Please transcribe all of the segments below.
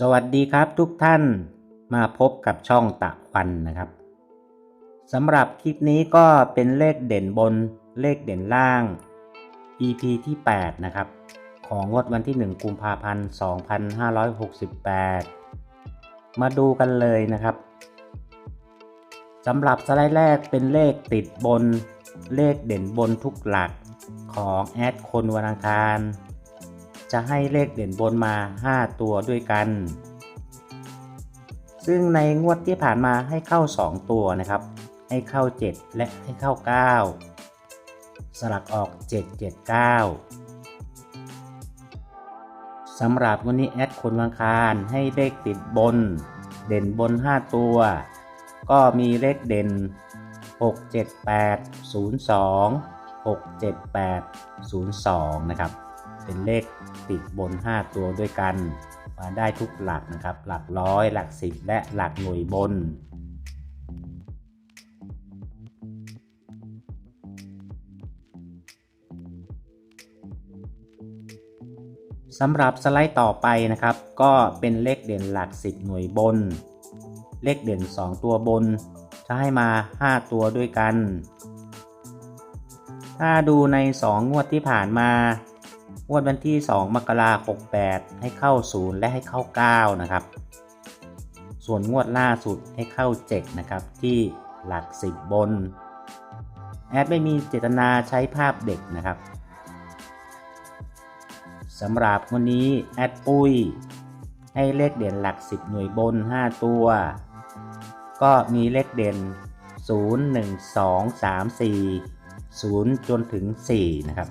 สวัสดีครับทุกท่านมาพบกับช่องตะวันนะครับสำหรับคลิปนี้ก็เป็นเลขเด่นบนเลขเด่นล่าง EP ที่8นะครับของงวดวันที่ 1 กุมภาพันธ์ 2568 มาดูกันเลยนะครับสำหรับสไลด์แรกเป็นเลขติดบนเลขเด่นบนทุกหลักของแอดคนวันอังคาร จะให้เลขเด่นบนมา 5 ตัวด้วยกัน ซึ่งในงวดที่ผ่านมาให้เข้า 2 ตัวนะครับ ให้เข้า 7 และให้เข้า 9 สลักออก 779สำหรับวันนี้แอดคนวังคารให้เลขติดบน เด่นบน 5 ตัว ก็มีเลขเด่น 67802 67802 นะครับ เป็นเลขติดบน 5 ตัวด้วยกัน มาได้ทุกหลักนะครับ หลักร้อย หลักสิบและหลักหน่วยบน สำหรับสไลด์ต่อไปนะครับ ก็เป็นเลขเด่นหลัก10หน่วยบน เลขเด่น 2 ตัวบน จะให้มา 5 ตัวด้วยกัน ถ้าดูใน 2 งวดที่ผ่านมา งวดวันที่ 2 มกราคม68 ให้เข้า 0 และให้เข้า 9 นะครับ ส่วนงวดล่าสุดให้เข้า 7 นะครับ ที่หลัก 10 บน แอดไม่มีเจตนาใช้ภาพเด็กนะครับสำหรับวันนี้แอดปุ้ย ให้เลขเด่นหลัก 10 หน่วยบน 5 ตัว ก็มีเลขเด่น 0 1 2 3 4 0 จนถึง 4 นะครับ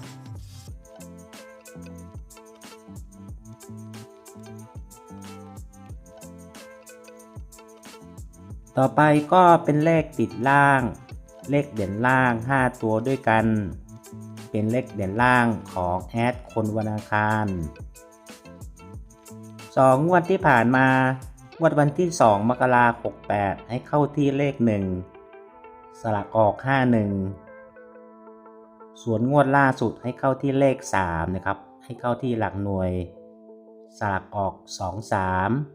ต่อไปก็เป็นเลขติดล่าง เลขเด่นล่าง 5 ตัวด้วยกัน เป็นเลขเด่นล่างของแอดคนวันอังคารสองงวดที่ผ่านมางวดวันที่ 2 มกราคม68 ให้เข้าที่เลข 1 สลักออก 51 ส่วนงวดล่าสุดให้เข้าที่เลข 3 นะครับ ให้เข้าที่หลักหน่วย สลักออก 2 3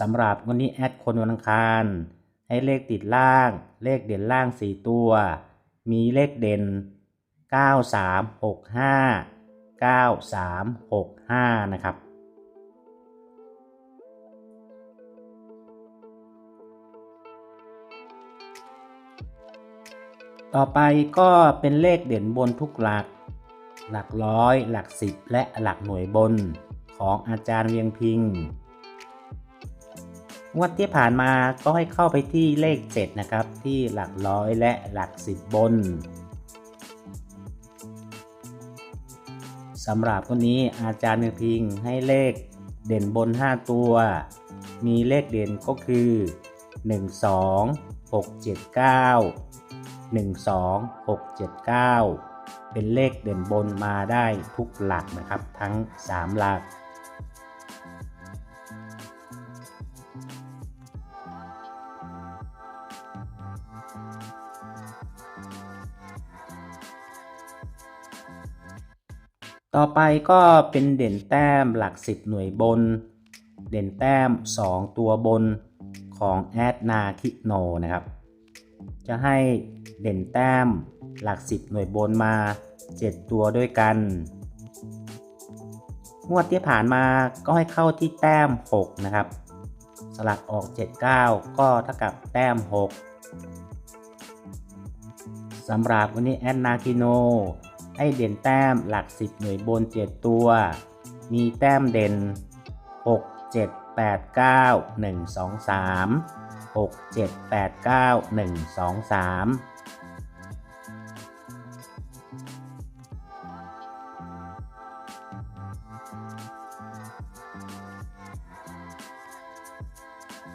สำหรับวันนี้แอดคนวันอังคาร ให้เลขติดล่าง เลขเด่นล่าง 4 ตัว มีเลขเด่น 9365 9365 นะครับ ต่อไปก็เป็นเลขเด่นบนทุกหลัก หลักร้อย หลักสิบและหลักหน่วยบนของอาจารย์เวียงพิง งวดที่ผ่านมาก็ให้เข้าไปที่เลข 7 นะครับ ที่หลักร้อยและหลักสิบบนสำหรับวันนี้อาจารย์เวียงพิงให้เลขเด่นบน 5 ตัว มีเลขเด่นก็คือ 1 2 6 7 9 1 2 6 7 9 เป็นเลขเด่นบนมาได้ทุกหลักนะครับ ทั้ง 3 หลัก ต่อไปก็เป็นเด่นแต้มหลัก 10 หน่วยบน เด่นแต้ม 2 ตัวบนของแอดนาคิโนนะครับ จะให้เด่นแต้มหลัก 10 หน่วยบนมา 7 ตัวด้วยกัน งวดที่ผ่านมาก็ให้เข้าที่แต้ม 6 นะครับ สลักออก 79 ก็เท่ากับแต้ม 6สำหรับวันนี้แอดนาคิโน ให้เด่นแต้มหลัก 10 หน่วยบน 7 ตัว มีแต้มเด่น 6 7 8 9 1 2 3 6 7 8 9 1 2 3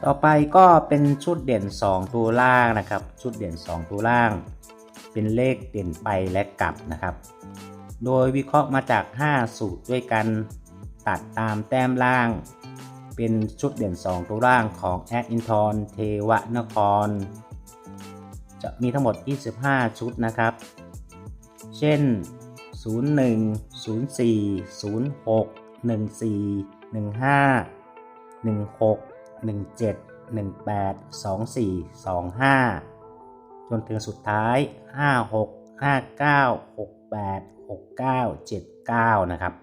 ต่อไปก็เป็นชุดเด่น 2 ตัวล่างนะครับ ชุดเด่น 2 ตัวล่าง เป็นเลขเด่นไปและกลับนะครับ โดยวิเคราะห์มาจาก 5 สูตรด้วยกันตัดตามแต้มล่าง เป็นชุดเด่น 2 ตัวล่างของแอดอินทรเทวนคร จะมีทั้งหมด 25 ชุดนะครับ เช่น 01 04 06 14 15 16 17 18 24 25 จนถึงสุดท้าย 56 59 68 69 79 นะครับ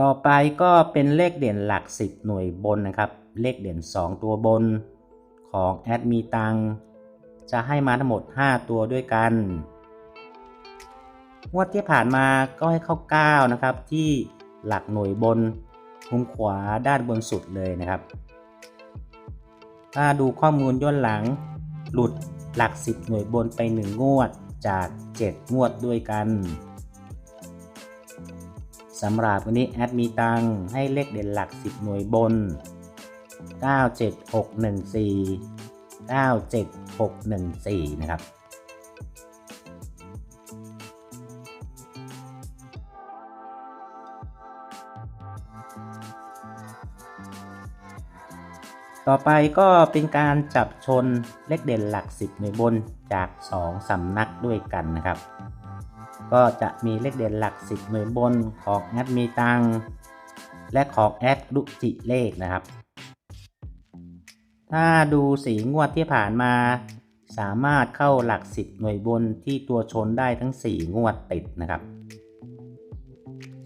ต่อไปก็เป็นเลขเด่นหลัก 10 หน่วยบนนะครับ เลขเด่น 2 ตัวบนของแอดมีตังจะให้มาทั้งหมด 5 ตัวด้วยกัน งวดที่ผ่านมาก็ให้เข้า 9 นะครับ ที่หลักหน่วยบนมุมขวาด้านบนสุดเลยนะครับ ถ้าดูข้อมูลย้อนหลัง หลุดหลัก 10 หน่วยบนไป 1 งวดจาก 7 งวดด้วยกันสำหรับวันนี้แอดมีตังให้เลขเด่นหลัก 10 หน่วยบน 97614 97614 นะครับ ต่อไปก็เป็นการจับชนเลขเด่นหลัก 10 หน่วยบนจาก 2 สำนักด้วยกันนะครับ ก็จะมีเลขเด่นหลัก 10 หน่วยบนของแอดมีตัง และของแอดลุจิเลขนะครับ ถ้าดูสีงวดที่ผ่านมา สามารถเข้าหลัก 10 หน่วยบนที่ตัวชนได้ทั้ง 4 งวดติดนะครับ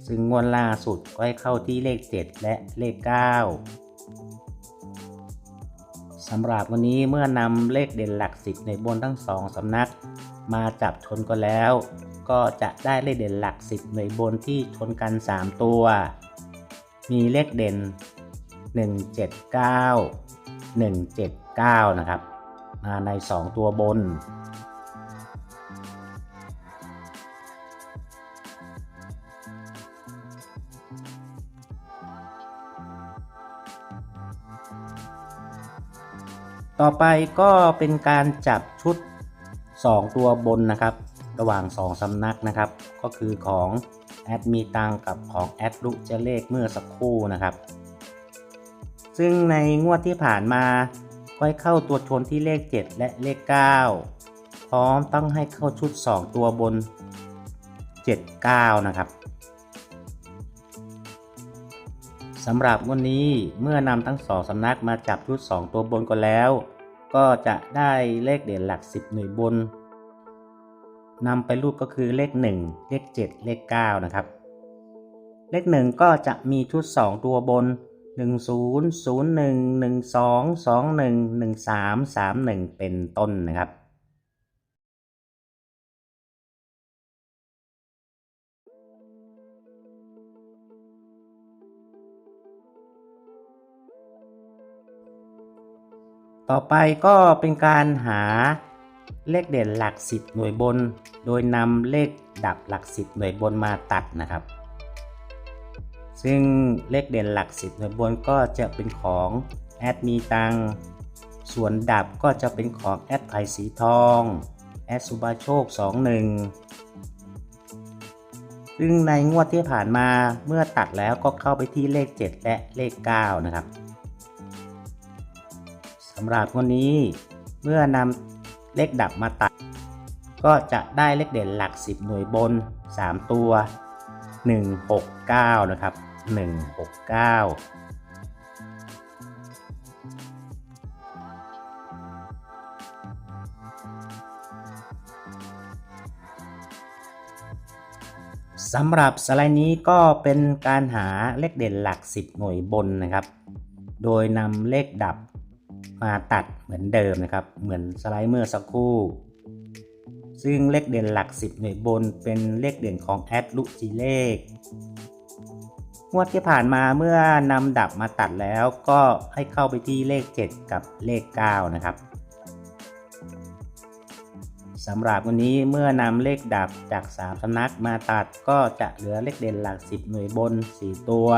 ซึ่งงวดล่าสุดก็ให้เข้าที่เลข 7 และเลข 9 สำหรับวันนี้เมื่อนำเลขเด่นหลักสิบในบนทั้งสองสำนัก มาจับชนกันแล้ว ก็จะได้เลขเด่นหลักสิบในบนที่ชนกัน 3 ตัว มีเลขเด่น 179 179 นะครับ มาใน 2 ตัวบน ต่อไปก็เป็นการจับชุด 2 ตัวบนนะครับ ระหว่าง 2สำนักนะครับ ก็คือของแอดมีตังกับของแอดลุจเลขเมื่อสักครู่นะครับ ซึ่งในงวดที่ผ่านมาก็ให้เข้าตัวชนที่เลข 7 และเลข 9 พร้อมต้องให้เข้าชุด 2 ตัวบน 79 นะครับ สำหรับวันนี้เมื่อนำทั้งสองสำนักมาจับชุด 2 ตัวบนกันแล้ว ก็จะได้เลขเด่นหลัก 10 หน่วยบนนำไปรูปก็คือเลข 1 เลข 7 เลข 9 นะครับ เลข 1 ก็จะมีชุด 2 ตัวบน 10 01 12 21 13 31 เป็นต้นนะครับ ต่อไปก็เป็นการหาเลขเด่นหลัก 10 หน่วยบน โดยนำเลขดับหลัก 10 หน่วยบนมาตัดนะครับ ซึ่งเลขเด่นหลัก 10 หน่วยบนก็จะเป็นของแอดมีตัง ส่วนดับก็จะเป็นของแอดไผ่สีทองแอดสุบาโชค 21 ซึ่งในงวดที่ผ่านมาเมื่อตัดแล้วก็เข้าไปที่เลข 7 และเลข 9 นะครับ สำหรับวันนี้เมื่อนำเลขดับมาตัด ก็จะได้เลขเด่นหลัก 10 หน่วยบน 3 ตัว 169 นะครับ 169สำหรับสไลด์นี้ก็เป็นการหาเลขเด่นหลัก 10 หน่วยบนนะครับ โดยนำเลขดับ มาตัดเหมือนเดิมนะครับ เหมือนสไลด์เมื่อสักครู่ ซึ่งเลขเด่นหลัก 10 หน่วยบนเป็นเลขเด่นของแอดลุจิเลขงวดที่ผ่านมาเมื่อนำดับมาตัดแล้วก็ให้เข้าไปที่เลข 7 กับเลข 9 นะครับสำหรับวันนี้เมื่อนำเลขดับจาก 3สำนักมาตัดก็จะเหลือเลขเด่นหลัก 10 หน่วยบน 4 ตัว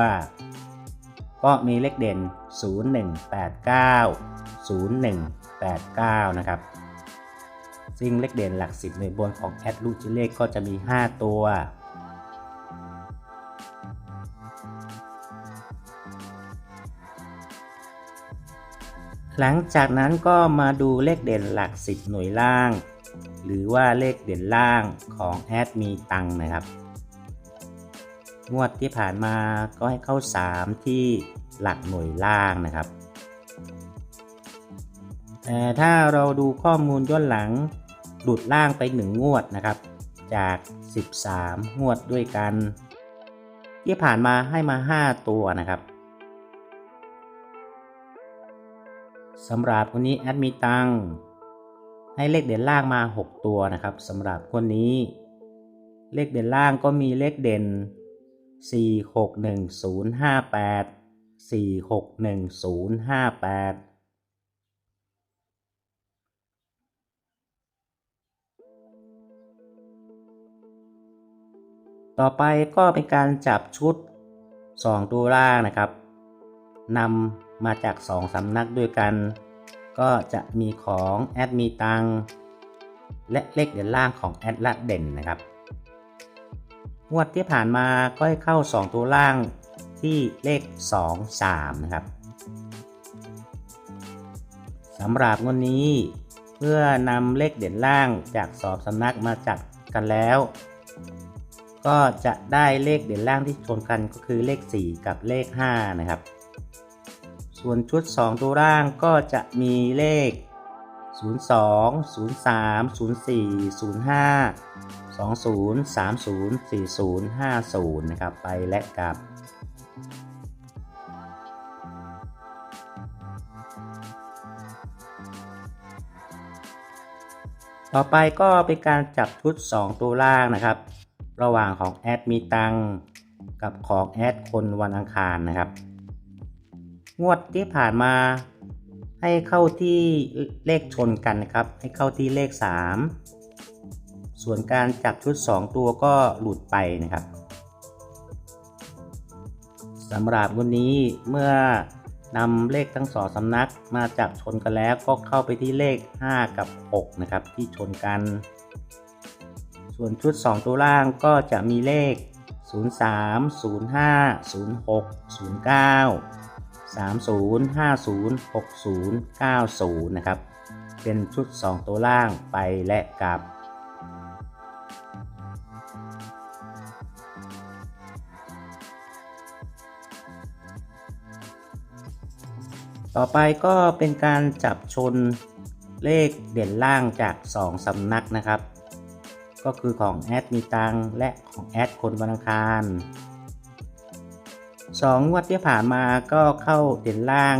ก็มีเลขเด่น 0189 0189 นะครับ ซึ่งเลขเด่นหลัก 10 หน่วยบนของแอดลูจิเลขก็จะมี 5 ตัว หลังจากนั้นก็มาดูเลขเด่นหลักสิบหน่วยล่าง หรือว่าเลขเด่นล่างของแอดมีตังนะครับงวดที่ผ่านมาก็ให้เข้า 3 ที่หลักหน่วยล่างนะครับ ถ้าเราดูข้อมูลย้อนหลังหลุดล่างไป 1 งวดนะครับ จาก 13 งวดด้วยกัน ที่ผ่านมาให้มา 5 ตัวนะครับสำหรับคนนี้แอดมีตังให้เลขเด่นล่างมา 6 ตัวนะครับสำหรับคนนี้ เลขเด่นล่างก็มีเลขเด่น 4 6 1 0 5 8 4 6 1 0 5 8 ต่อไปก็เป็นการจับชุด 2 ตัวล่างนะครับนำมาจาก 2สำนักด้วยกัน ก็จะมีของแอดมีตังและเลขเด่นล่างของแอดละเด่นนะครับงวดที่ผ่านมาก็ให้เข้า 2 ตัวล่างที่เลข 2 3 นะครับสำหรับงวดนี้เพื่อนำเลขเด่นล่างจากสอบสำนักมาจัดกันแล้ว ก็จะได้เลขเด่นล่างที่ชนกันก็คือเลข 4 กับเลข 5 นะครับ ส่วนชุด 2 ตัวล่างก็จะมีเลข 02 03 04 05 20 30 40 50 นะครับ ไปและกลับ ต่อไปก็เป็นการจับชุด 2 ตัวล่างนะครับ ระหว่างของแอดมีตังกับของแอดคนวันอังคารนะครับ งวดที่ผ่านมาให้เข้าที่เลขชนกันนะครับ ให้เข้าที่เลข 3 ส่วนการจับชุด 2 ตัวก็หลุดไปนะครับสำหรับวันนี้เมื่อนำเลขทั้งสองสำนักมาจับชนกันแล้วก็เข้าไปที่เลข 5 กับ 6 นะครับ ที่ชนกัน ส่วนชุด 2 ตัวล่างก็จะมีเลข 03 05 06 09 30 50 60 90 นะครับ เป็นชุด 2 ตัวล่างไปและกลับ ต่อไปก็เป็นการจับชนเลขเด่นล่างจาก 2สำนักนะครับ ก็คือของแอดมีตังและของแอดคนวันอังคารสองวดที่ผ่านมาก็เข้าเด่นล่าง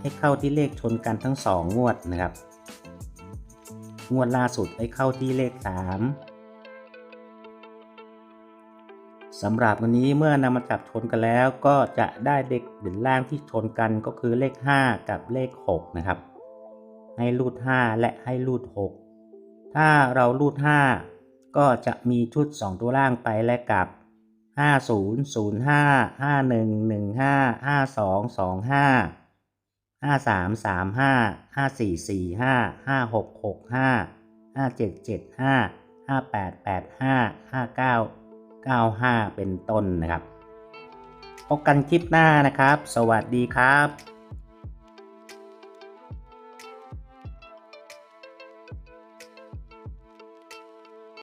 ให้เข้าที่เลขชนกันทั้งสองงวดนะครับ งวดล่าสุดให้เข้าที่เลข 3สำหรับวันนี้เมื่อนำมาจับชนกันแล้ว ก็จะได้เลขเด่นล่างที่ชนกันก็คือเลข 5 กับเลข 6 นะครับ ให้รูด 5 และให้รูด 6 ถ้าเรารูด 5 ก็จะมีชุด 2 ตัวล่างไปและกลับห้าศูนย์ศูนย์ห้าห้าหนึ่งหนึ่งห้าห้าสองสองห้าห้าสามสามห้าห้าสี่สี่ห้าห้าหกหกห้าห้าเจ็ดเจ็ดห้าห้าแปดแปดห้าห้าเก้าเก้าห้าเป็นต้นนะครับ พบกันคลิปหน้านะครับ สวัสดีครับ